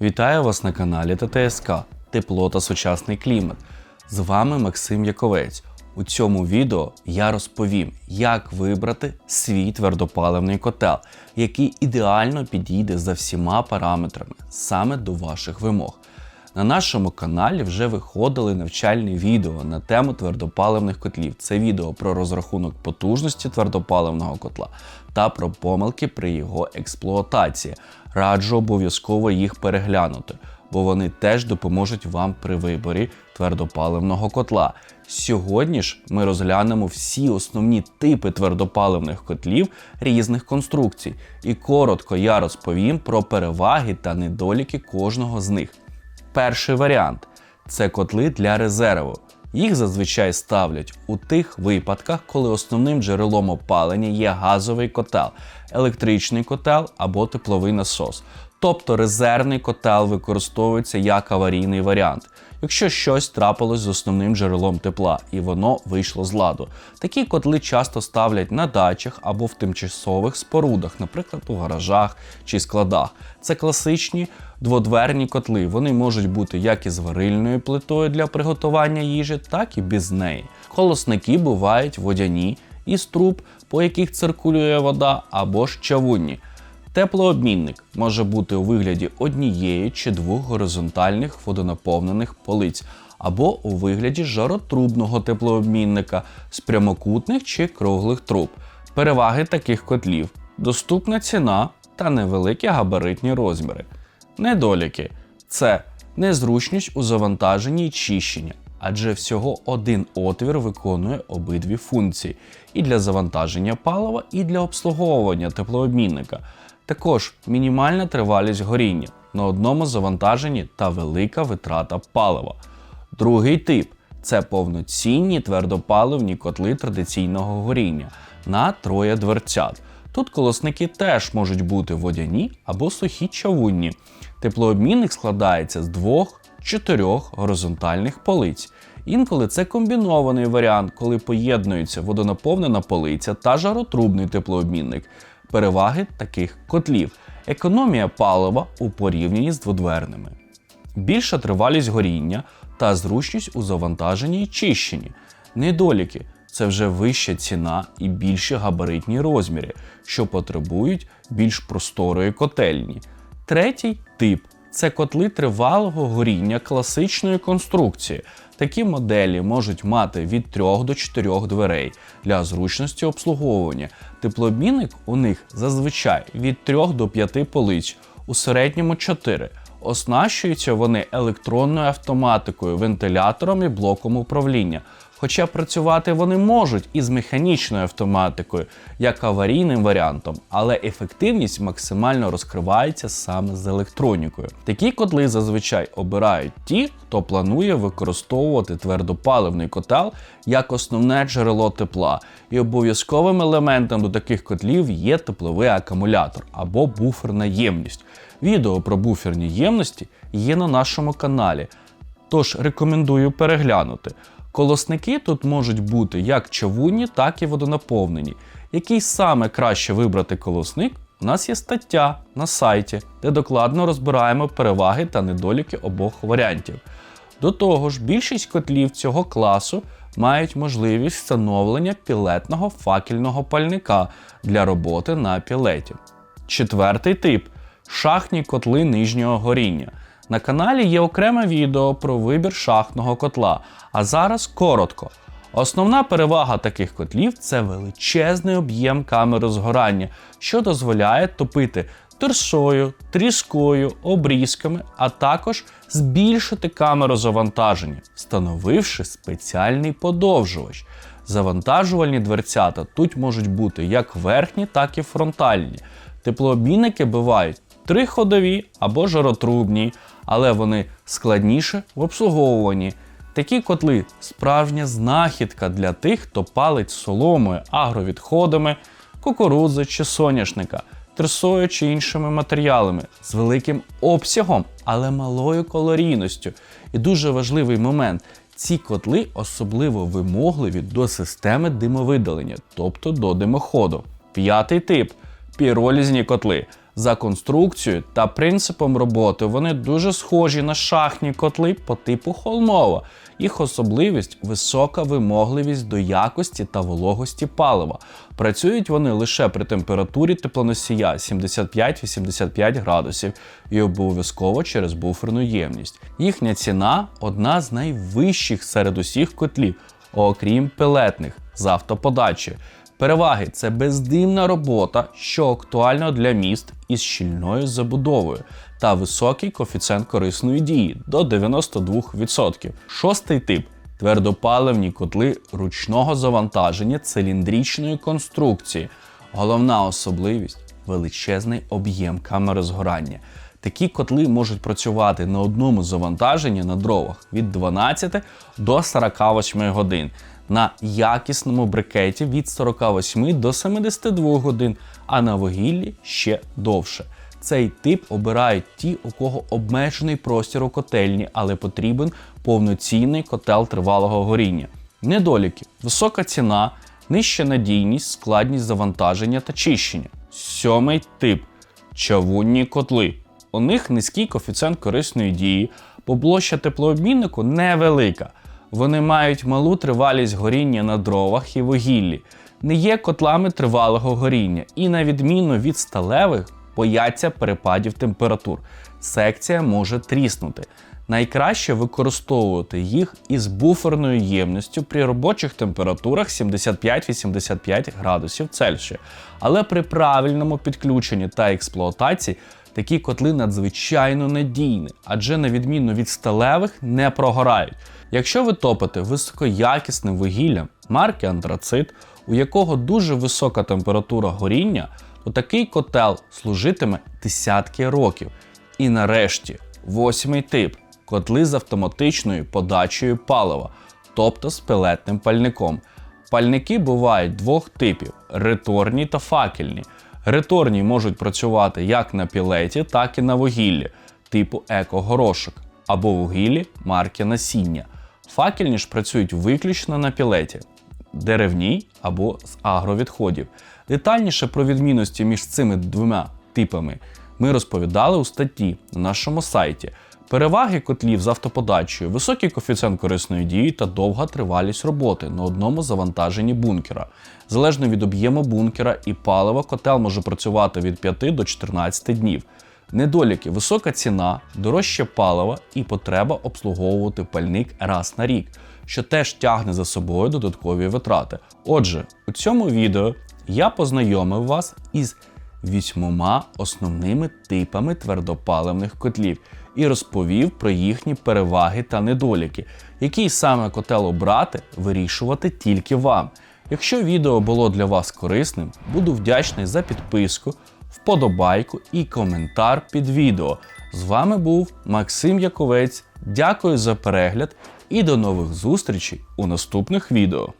Вітаю вас на каналі ТТСК Тепло та сучасний клімат. З вами Максим Яковець. У цьому відео я розповім, як вибрати свій твердопаливний котел, який ідеально підійде за всіма параметрами саме до ваших вимог. На нашому каналі вже виходили навчальні відео на тему твердопаливних котлів. Це відео про розрахунок потужності твердопаливного котла та про помилки при його експлуатації. Раджу обов'язково їх переглянути, бо вони теж допоможуть вам при виборі твердопаливного котла. Сьогодні ж ми розглянемо всі основні типи твердопаливних котлів різних конструкцій, і коротко я розповім про переваги та недоліки кожного з них. Перший варіант це котли для резерву. Їх зазвичай ставлять у тих випадках, коли основним джерелом опалення є газовий котел, електричний котел або тепловий насос. Тобто резервний котел використовується як аварійний варіант, якщо щось трапилось з основним джерелом тепла і воно вийшло з ладу. Такі котли часто ставлять на дачах або в тимчасових спорудах, наприклад, у гаражах чи складах. Це класичні дводверні котли. Вони можуть бути як із варильною плитою для приготування їжі, так і без неї. Колосники бувають водяні із труб, по яких циркулює вода, або ж чавунні. Теплообмінник може бути у вигляді однієї чи двох горизонтальних водонаповнених полиць, або у вигляді жаротрубного теплообмінника з прямокутних чи круглих труб. Переваги таких котлів: доступна ціна та невеликі габаритні розміри. Недоліки це незручність у завантаженні і чищенні, адже всього один отвір виконує обидві функції і для завантаження палива, і для обслуговування теплообмінника. Також мінімальна тривалість горіння на одному завантаженні та велика витрата палива. Другий тип це повноцінні твердопаливні котли традиційного горіння на троє дверцят. Тут колосники теж можуть бути водяні або сухі чавунні. Теплообмінник складається з двох-чотирьох горизонтальних полиць. Інколи це комбінований варіант, коли поєднується водонаповнена полиця та жаротрубний теплообмінник. Переваги таких котлів: економія палива у порівнянні з дводверними, більша тривалість горіння та зручність у завантаженні і чищенні. Недоліки це вже вища ціна і більші габаритні розміри, що потребують більш просторої котельні. Третій тип це котли тривалого горіння класичної конструкції. Такі моделі можуть мати від 3 до 4 дверей для зручності обслуговування. Теплообмінник у них зазвичай від 3 до 5 полиць, у середньому 4. Оснащуються вони електронною автоматикою, вентилятором і блоком управління. Хоча працювати вони можуть із механічною автоматикою, як аварійним варіантом, але ефективність максимально розкривається саме з електронікою. Такі котли зазвичай обирають ті, хто планує використовувати твердопаливний котел як основне джерело тепла, і обов'язковим елементом до таких котлів є тепловий акумулятор або буферна ємність. Відео про буферні ємності є на нашому каналі, тож рекомендую переглянути. Колосники тут можуть бути як чавунні, так і водонаповнені. Який саме краще вибрати колосник? У нас є стаття на сайті, де докладно розбираємо переваги та недоліки обох варіантів. До того ж, більшість котлів цього класу мають можливість встановлення пілетного факельного пальника для роботи на пілеті. Четвертий тип шахтні котли нижнього горіння. На каналі є окреме відео про вибір шахтного котла. А зараз коротко. Основна перевага таких котлів це величезний об'єм камери згорання, що дозволяє топити терсою, тріскою, обрізками, а також збільшити камеру завантаження, встановивши спеціальний подовжувач. Завантажувальні дверцята тут можуть бути як верхні, так і фронтальні. Теплообмінники бувають триходові або жаротрубні, але вони складніше в обслуговуванні. Такі котли справжня знахідка для тих, хто палить соломою, агровідходами, кукурудзи чи соняшника, трисою чи іншими матеріалами з великим обсягом, але малою калорійністю. І дуже важливий момент. Ці котли особливо вимогливі до системи димовидалення, тобто до димоходу. П'ятий тип піролізні котли. За конструкцією та принципом роботи вони дуже схожі на шахні котли по типу холмова. Їх особливість висока вимогливість до якості та вологості палива. Працюють вони лише при температурі теплоносія 75-85 градусів і обов'язково через буферну ємність. Їхня ціна одна з найвищих серед усіх котлів, окрім пелетних з автоподачі. Переваги це бездимна робота, що актуально для міст із щільною забудовою, та високий коефіцієнт корисної дії до 92%. Шостий тип твердопаливні котли ручного завантаження циліндричної конструкції. Головна особливість величезний об'єм камери згорання. Такі котли можуть працювати на одному завантаженні на дровах від 12 до 48 годин, на якісному брикеті від 48 до 72 годин, а на вугіллі ще довше. Цей тип обирають ті, у кого обмежений простір у котельні, але потрібен повноцінний котел тривалого горіння. Недоліки: висока ціна, нижча надійність, складність завантаження та чищення. Сьомий тип чавунні котли. У них низький коефіцієнт корисної дії, бо площа теплообміннику невелика. Вони мають малу тривалість горіння на дровах і вугіллі, не є котлами тривалого горіння і, на відміну від сталевих, бояться перепадів температур. Секція може тріснути. Найкраще використовувати їх із буферною ємністю при робочих температурах 75-85 градусів Цельсія. Але при правильному підключенні та експлуатації такі котли надзвичайно надійні, адже на відміну від сталевих не прогорають. Якщо ви топите високоякісним вугіллям марки антрацит, у якого дуже висока температура горіння, то такий котел служитиме десятки років. І нарешті, восьмий тип котли з автоматичною подачею палива, тобто з пелетним пальником. Пальники бувають двох типів: реторні та факельні. Реторні можуть працювати як на пілеті, так і на вугіллі, типу еко-горошок, або вугіллі марки насіння. Факельні ж працюють виключно на пілеті, деревній або з агровідходів. Детальніше про відмінності між цими двома типами ми розповідали у статті на нашому сайті. Переваги котлів з автоподачею, високий коефіцієнт корисної дії та довга тривалість роботи на одному завантаженні бункера. Залежно від об'єму бункера і палива, котел може працювати від 5 до 14 днів. Недоліки, висока ціна, дорожче палива і потреба обслуговувати пальник раз на рік, що теж тягне за собою додаткові витрати. Отже, у цьому відео я познайомив вас із вісьмома основними типами твердопаливних котлів і розповів про їхні переваги та недоліки, який саме котел обрати, вирішувати тільки вам. Якщо відео було для вас корисним, буду вдячний за підписку, вподобайку і коментар під відео. З вами був Максим Яковець. Дякую за перегляд і до нових зустрічей у наступних відео.